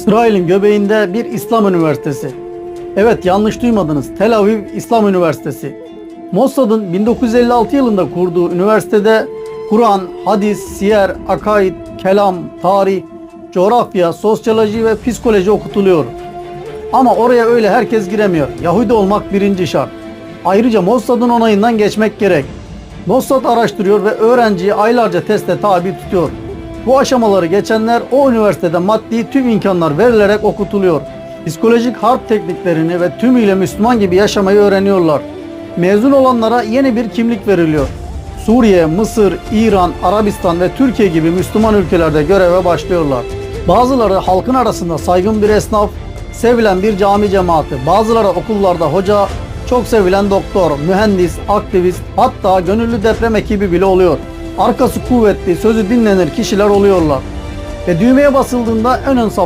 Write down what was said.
İsrail'in göbeğinde bir İslam üniversitesi. Evet yanlış duymadınız. Tel Aviv İslam Üniversitesi. Mossad'ın 1956 yılında kurduğu üniversitede Kur'an, hadis, siyer, akaid, kelam, tarih, coğrafya, sosyoloji ve psikoloji okutuluyor. Ama oraya öyle herkes giremiyor. Yahudi olmak birinci şart. Ayrıca Mossad'ın onayından geçmek gerek. Mossad araştırıyor ve öğrenciyi aylarca teste tabi tutuyor. Bu aşamaları geçenler o üniversitede maddi tüm imkanlar verilerek okutuluyor. Psikolojik harp tekniklerini ve tümüyle Müslüman gibi yaşamayı öğreniyorlar. Mezun olanlara yeni bir kimlik veriliyor. Suriye, Mısır, İran, Arabistan ve Türkiye gibi Müslüman ülkelerde göreve başlıyorlar. Bazıları halkın arasında saygın bir esnaf, sevilen bir cami cemaati, bazıları okullarda hoca, çok sevilen doktor, mühendis, aktivist, hatta gönüllü deprem ekibi bile oluyor. Arkası kuvvetli, sözü dinlenir kişiler oluyorlar. Ve düğmeye basıldığında en ön saf